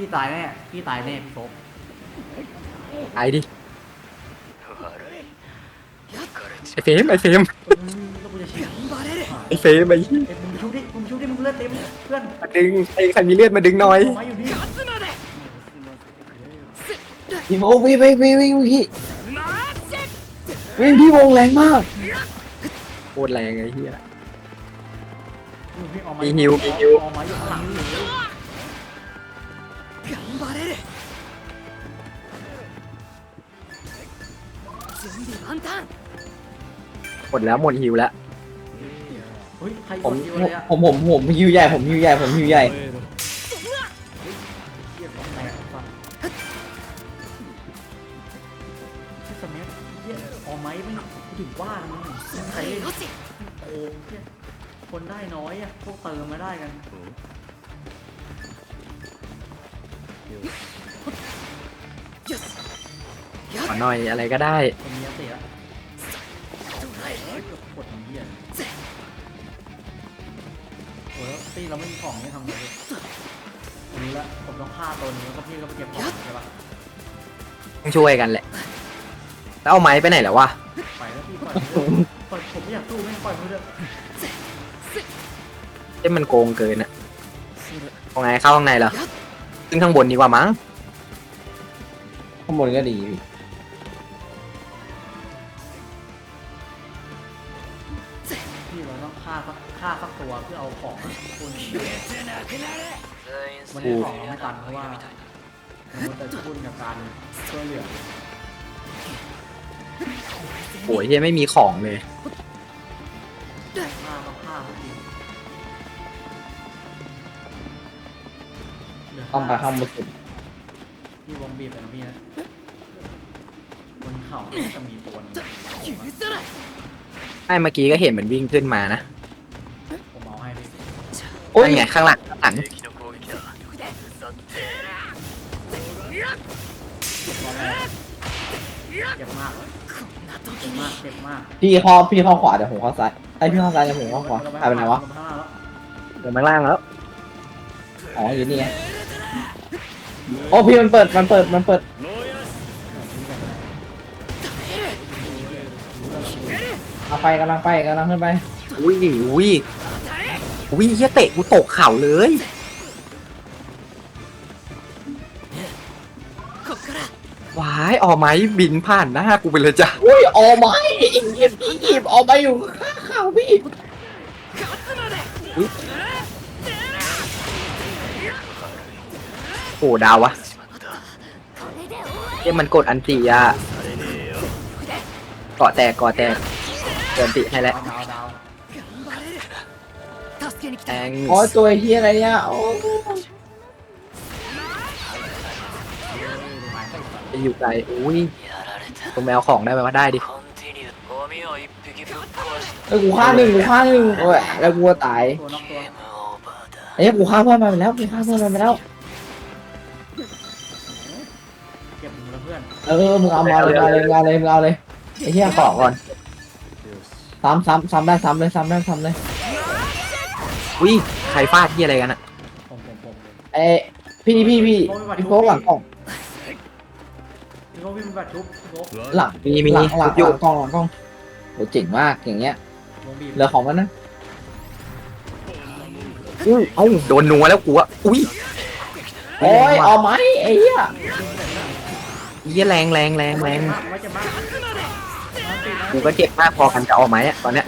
พี่ตายแน่ พี่ตายแน่พี่โฟกไอ้ดิไอ้เฟรมไอ้เฟรมเออแล้วกูจะเฉียงไอ้เฟรมไอ้เหี้ยเอ็มมึงชุบดิมึงชุบดิมึงเลือดเต็มเพื่อนมาดึงใครใครมีเลือดมาดึงหน่อยออกมาอยู่นี่พี่โอ้วิ่งวิ่งวิ่งวิ่งพี่วิ่งพี่วงแรงมากโคตรแรงไอ้เหี้ยพี่ออกมามีฮิวมีฮิว ออกมาอยู่ข้างหลัง หมดแล้วหมดฮิวแล้ว เฮ้ยใครกผมดฮิวอะไรอะผมผมผมฮิวใหญ่ผมฮิวใหญ่ผมฮิวใหญ่เทียบกับแตกฟังที่สมัยเทียออกไหมไม่ถึงว่ามึงใครโอ้เทียคนได้น้อยอะพวกเติมมาได้กันขอหน่อยอะไรก็ได้คนนี้เสียก ตีเราไม่มีของเนี่ยทำไงดีผมรู้แล้วผมต้องฆ่าตัวนี้แล้วก็พี่ก็ไปเก็บของใช่ปะต้องช่วยกันแหละ แล้วเอาไม้ไปไหนแล้ววะ ไปแล้วพี่ปล่อยปล่อยผมไม่อยากสู้ไม่ปล่อยมือเถอะเอ้มันโกงเกินอะเอาไงเข้าข้างในเหรอ ขึ้นข้างบนดีกว่ามั้งข้างบนก็ดีพี่ ฆ่าสักฆ่าสักตัวเพื่อเอาของคุณมันได้ของไม่ตันเพราะว่ามันจะพุ่นกับการช่วยเหลือโอ้ยเฮียไม่มีของเลยฆ่าต้องฆ่าทุกทีเหลือต้องไปข้างบนสุดพี่วงบีบไปนะพี่นะบนเขาจะมีตัวหนึงไอ้เมื่อกี้ก็เห็นมันวิ่งขึ้นมานะผมเอาให้พี่ โอ้ยนั่นไงข้างหลังข้างหลังเจ็บมากเจ็บมากเจ็บมากพี่เข้าพี่เข้าขวาเดี๋ยวผมเข้าซ้ายไอพี่เข้าซ้ายเดี๋ยวผมเข้าขวาหายไปไหนวะลงข้างล่างแล้วเดี๋ยวมาล่างแล้วอ๋ออยู่นี่ไงโอ้พี่มันเปิดมันเปิดมันเปิดเอาไปกำลังไปกำลังขึ้นไปอุ้ยอุ้ย อุ้ยเฮียเตะกูตกเข่าเลยวายออกไม้บินผ่านหน้ากูไปเลยจ้ะอุ้ยออกไม้อีกหยิบอีกหยิบออกไปอยู่ข้างข่าวพี่โอ้ดาววะเฮียมันกดอันตีอะเกาะแตกเกาะแตกเกินติให้แล้ว ดาวดาว แทงอ๋อตัวเฮียอะไรเนี่ยโอ้ไปอยู่ไกลอุ้ยตรงแมวของได้ไหมว่าได้ดิเอ้กูฆ่าหนึ่งกูฆ่าหนึ่งโอ้ยแล้วกูตายตัวนอกตัวเอ้ยกูฆ่าเพื่อนมันไปแล้วกูฆ่าเพื่อนมันไปแล้วเก็บมือแล้วเอนเออมึงเอามาเลยมาเลยมาเลยมึงเอาเลยไอ้เหี้ยขอก่อนซ้ำซ้ำซ้ำได้ซ้ำเลยซ้ำได้ซ้ำเลย อุ้ยใครฟาดที่อะไรกันอะผมผมผมเลยเอ้ยพี่พี่พี่พี่โฟกหลังกล่องพี่โก้พี่เป็นแบบชุบพี่โก้หลังมีมีหลังหลังอยู่หลังกล่องหลังกล่องโหเจ๋งมากอย่างเงี้ยวงบีบเหลือของมันนะอุ้ยเอ้าโดนนัวแล้วกูอะอุ้ยโอ้ยเอาไหมไอ้เหี้ยเยี่ยแรงแรงแรงแรงไว้จะบ้ากูก็เจ็บมากพอกันจะเอาไหมอะตอนเนี้ย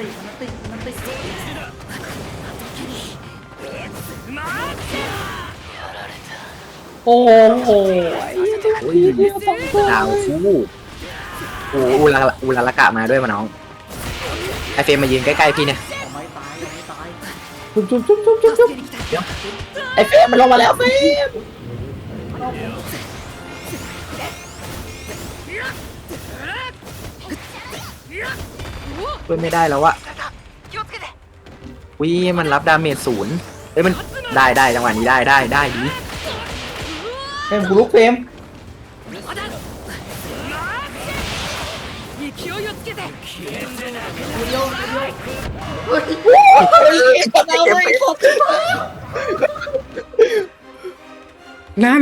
โอ้โหไอ้ยเหี้ยองตัวดาวฟูอ้อูลาอูลาละกะมาด้วยมาน้อง ไอเฟรมมายืนใกล้ๆพี่เนี่ยเอาไม้ตายเอาไม้ตายชุบชุบชุบชุบชุบชุบไอเฟรมมันลงมาแล้วเฟรมช่วยไม่ได้แล้วอะอุ้ยมันรับดาเมจศูนย์เฮ้ยมัน ได้ได้จังหวะนี้ได้ได้ได้ดีเฟรมกูลุกเฟรมน้า